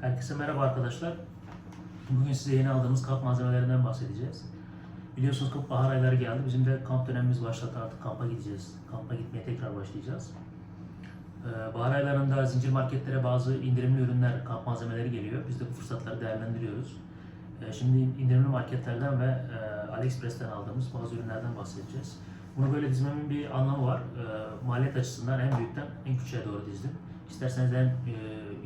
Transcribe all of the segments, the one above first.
Herkese merhaba arkadaşlar. Bugün size yeni aldığımız kamp malzemelerinden bahsedeceğiz. Biliyorsunuz ki bahar ayları geldi. Bizim de kamp dönemimiz başladı artık kampa gideceğiz. Kampa gitmeye tekrar başlayacağız. Ee, bahar aylarında zincir marketlere bazı indirimli ürünler, kamp malzemeleri geliyor. Biz de bu fırsatları değerlendiriyoruz. Ee, şimdi indirimli marketlerden ve e, AliExpress'ten aldığımız bazı ürünlerden bahsedeceğiz. Bunu böyle dizmemin bir anlamı var. Ee, maliyet açısından en büyükten en küçüğe doğru dizdim. İsterseniz en e,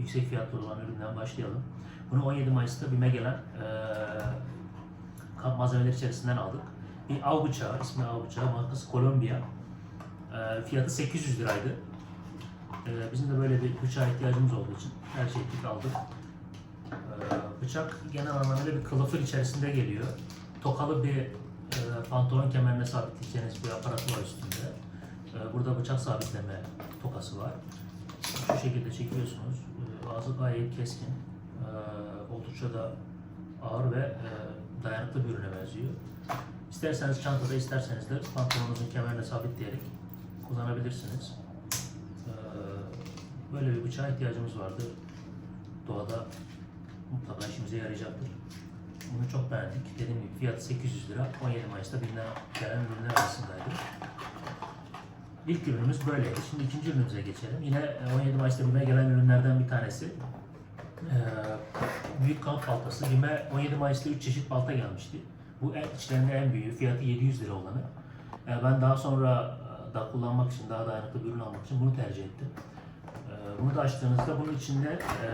yüksek fiyatlı olan üründen başlayalım. Bunu 17 Mayıs'ta BİM'e gelen e, kamp malzemeleri içerisinden aldık. Bir av bıçağı, ismi av bıçağı, markası Columbia. E, fiyatı 800 liraydı. E, bizim de böyle bir bıçağa ihtiyacımız olduğu için her şeyi aldık. E, bıçak genel anlamıyla bir kılıfın içerisinde geliyor. Tokalı bir e, pantolon kemerine sabitleyeceğiniz bir aparatı var üstünde. E, burada bıçak sabitleme tokası var. Şu şekilde çekiyorsunuz. E, ağzı gayet keskin. E, oldukça da ağır ve e, dayanıklı bir ürüne benziyor. İsterseniz çantada, isterseniz de pantolonunuzun kemerine sabitleyerek kullanabilirsiniz. E, böyle bir bıçağa ihtiyacımız vardı. Doğada mutlaka işimize yarayacaktır. Bunu çok beğendik. Dediğim gibi fiyatı 800 lira. 17 Mayıs'ta binden gelen ürünler arasındaydı. İlk ürünümüz böyleydi. Şimdi ikinci ürünümüze geçelim. Yine e, 17 Mayıs'ta BİM'e gelen ürünlerden bir tanesi. Ee, büyük kamp baltası. BİM'e 17 Mayıs'ta 3 çeşit balta gelmişti. Bu en, içlerinde en büyüğü. Fiyatı 700 lira olanı. Ee, ben daha sonra e, da kullanmak için, daha dayanıklı bir ürün almak için bunu tercih ettim. Ee, bunu da açtığınızda bunun içinde e,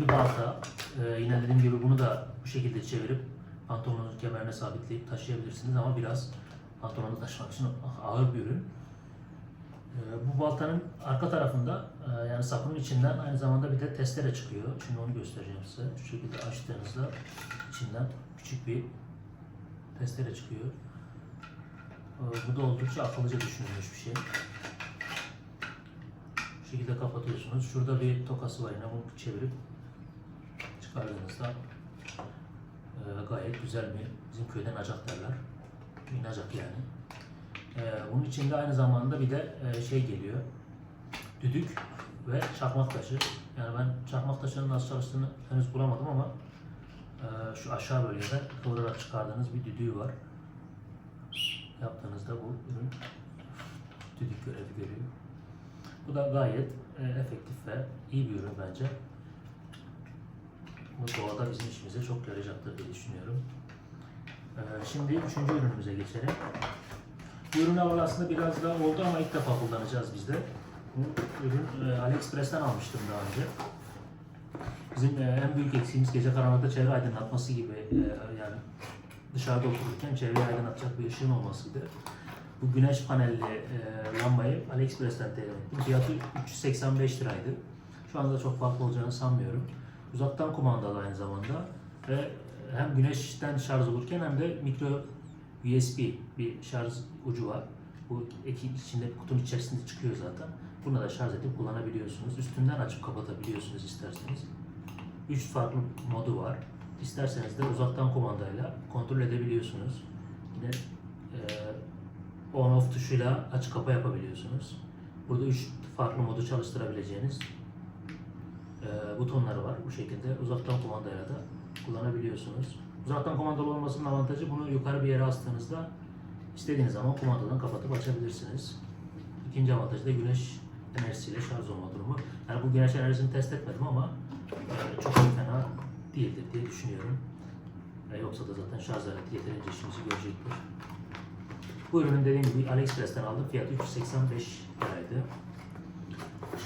bir balta. Ee, yine dediğim gibi bunu da bu şekilde çevirip pantolonunuzun kemerine sabitleyip taşıyabilirsiniz ama biraz pantolonu taşımak için ağır bir ürün. Ee, bu baltanın arka tarafında e, yani sapının içinden aynı zamanda bir de testere çıkıyor. Şimdi onu göstereceğim size. Şu şekilde açtığınızda içinden küçük bir testere çıkıyor. Ee, Bu da oldukça akıllıca düşünülmüş bir şey. Bu şekilde kapatıyorsunuz. Şurada bir tokası var yine bunu çevirip çıkardığınızda e, gayet güzel bir bizim köyden acak derler. İnacak yani. Ee, bunun içinde aynı zamanda bir de e, şey geliyor. Düdük ve çakmak taşı. Yani ben çakmak taşının nasıl çalıştığını henüz bulamadım ama e, şu aşağı bölgede kıvırarak çıkardığınız bir düdüğü var. Yaptığınızda bu ürün düdük görevi görüyor. Bu da gayet e, efektif ve iyi bir ürün bence. Bu doğada bizim işimize çok yarayacaktır diye düşünüyorum. Ee, Şimdi üçüncü ürünümüze geçelim. Bu ürün aslında biraz daha oldu ama ilk defa kullanacağız biz de. Bu ürün e, AliExpress'ten almıştım daha önce. Bizim e, en büyük eksiğimiz gece karanlıkta çevre aydınlatması gibi e, yani dışarıda otururken çevreyi aydınlatacak bir ışığın olmasıydı. Bu güneş panelli lambayı AliExpress'ten temin ettim. Fiyatı 385 liraydı. Şu anda çok farklı olacağını sanmıyorum. Uzaktan kumandalı aynı zamanda ve hem güneşten şarj olurken hem de mikro USB bir şarj ucu var. Bu ekip içinde kutunun içerisinde çıkıyor zaten. Bunu da şarj edip kullanabiliyorsunuz. Üstünden açıp kapatabiliyorsunuz isterseniz. Üç farklı modu var. İsterseniz de uzaktan kumandayla kontrol edebiliyorsunuz. Yine e, on off tuşuyla aç kapa yapabiliyorsunuz. Burada üç farklı modu çalıştırabileceğiniz e, butonları var. Bu şekilde uzaktan kumandayla da kullanabiliyorsunuz. Uzaktan kumandalı olmasının avantajı bunu yukarı bir yere astığınızda istediğiniz zaman kumandadan kapatıp açabilirsiniz. İkinci avantajı da güneş enerjisiyle şarj olma durumu. Yani bu güneş enerjisini test etmedim ama e, çok fena değildir diye düşünüyorum. E, yoksa da zaten şarj aleti yeterince işimizi görecektir. Bu ürünün dediğim gibi AliExpress'ten aldım. Fiyatı 385 liraydı.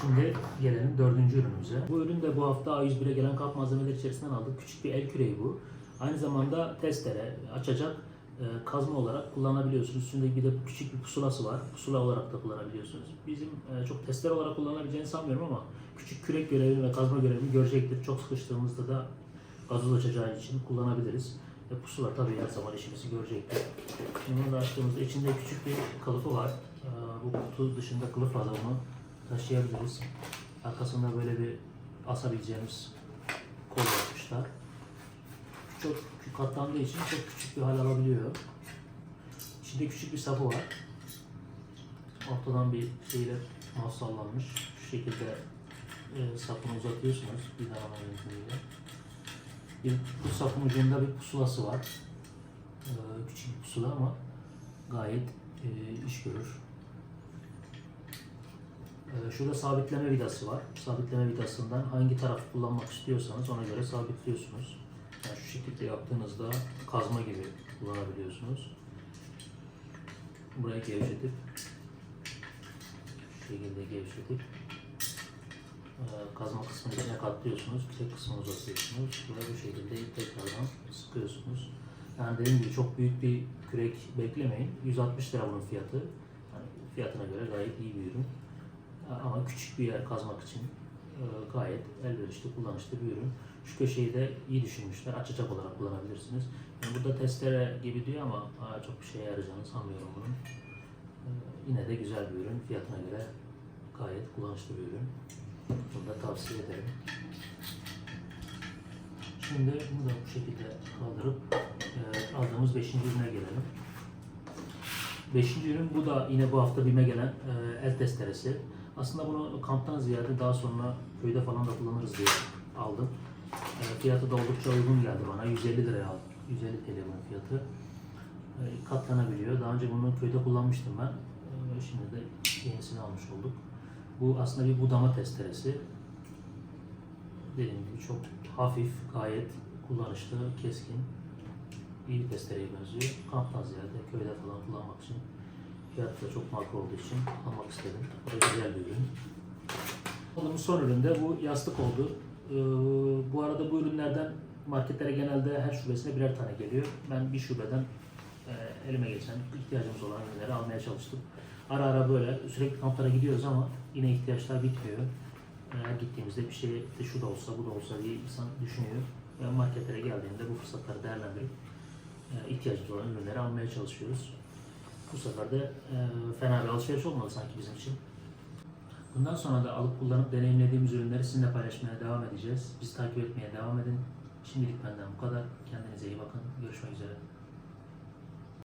Şimdi gelelim dördüncü ürünümüze. Bu ürün de bu hafta A101'e gelen kamp malzemeleri içerisinden aldık. Küçük bir el küreği bu. Aynı zamanda testere, açacak e, kazma olarak kullanabiliyorsunuz. Üstünde bir de küçük bir pusulası var. Pusula olarak da kullanabiliyorsunuz. Bizim e, çok testere olarak kullanabileceğini sanmıyorum ama küçük kürek görevini ve kazma görevini görecektir. Çok sıkıştığımızda da gazoz açacağı için kullanabiliriz. E, pusula tabii her zaman işimizi görecektir. Şimdi bunu da açtığımızda içinde küçük bir kılıfı var. E, bu kutu dışında kılıf var da bunu taşıyabiliriz. Arkasında böyle bir asabileceğimiz kol yapmışlar. Çok katlandığı için çok küçük bir hal alabiliyor. İçinde küçük bir sapı var. Ortadan bir şeyle mahsallanmış. Şu şekilde e, sapını uzatıyorsunuz vidalama yöntemiyle. Bir, bu sapın ucunda bir pusulası var. E, küçük bir pusula ama gayet e, iş görür. E, şurada sabitleme vidası var. Sabitleme vidasından hangi tarafı kullanmak istiyorsanız ona göre sabitliyorsunuz. Yani şu şekilde yaptığınızda kazma gibi kullanabiliyorsunuz. Burayı gevşetip şu şekilde gevşetip e, kazma kısmını içine katlıyorsunuz. Tek kısmını uzatıyorsunuz ve bu şekilde tekrardan sıkıyorsunuz. Yani dediğim gibi çok büyük bir kürek beklemeyin. 160 lira bunun fiyatı. Yani fiyatına göre gayet iyi bir ürün. Ama küçük bir yer kazmak için e, gayet elverişli, kullanışlı bir ürün. Şu köşeyi de iyi düşünmüşler. Açacak olarak kullanabilirsiniz. Yani burada testere gibi diyor ama çok bir şeye yarayacağını sanmıyorum bunun. E, yine de güzel bir ürün. Fiyatına göre gayet kullanışlı bir ürün. Bunu da tavsiye ederim. Şimdi bunu da bu şekilde kaldırıp e, aldığımız 5. ürüne gelelim. 5. ürün bu da yine bu hafta BİM'e gelen el testeresi. Aslında bunu kamptan ziyade daha sonra köyde falan da kullanırız diye aldım. E, fiyatı da oldukça uygun geldi bana. 150 liraya aldım. 150 TL bunun fiyatı. E, katlanabiliyor. Daha önce bunu köyde kullanmıştım ben. E, şimdi de yenisini almış olduk. Bu aslında bir budama testeresi. Dediğim gibi çok hafif, gayet kullanışlı, keskin. İyi bir testereye benziyor. Kamptan ziyade köyde falan kullanmak için fiyatı da çok makul olduğu için almak istedim. Bu da güzel bir ürün. Aldığımız son ürün de bu yastık oldu. Ee, bu arada bu ürünlerden marketlere genelde her şubesine birer tane geliyor. Ben bir şubeden e, elime geçen ihtiyacımız olan ürünleri almaya çalıştım. Ara ara böyle sürekli kamplara gidiyoruz ama yine ihtiyaçlar bitmiyor. Her gittiğimizde bir şey de şu da olsa bu da olsa diye insan düşünüyor. Ve marketlere geldiğinde bu fırsatları değerlendirip e, ihtiyacımız olan ürünleri almaya çalışıyoruz. Bu sefer de e, fena bir alışveriş olmadı sanki bizim için. Bundan sonra da alıp kullanıp deneyimlediğimiz ürünleri sizinle paylaşmaya devam edeceğiz. Bizi takip etmeye devam edin. Şimdilik benden bu kadar. Kendinize iyi bakın. Görüşmek üzere.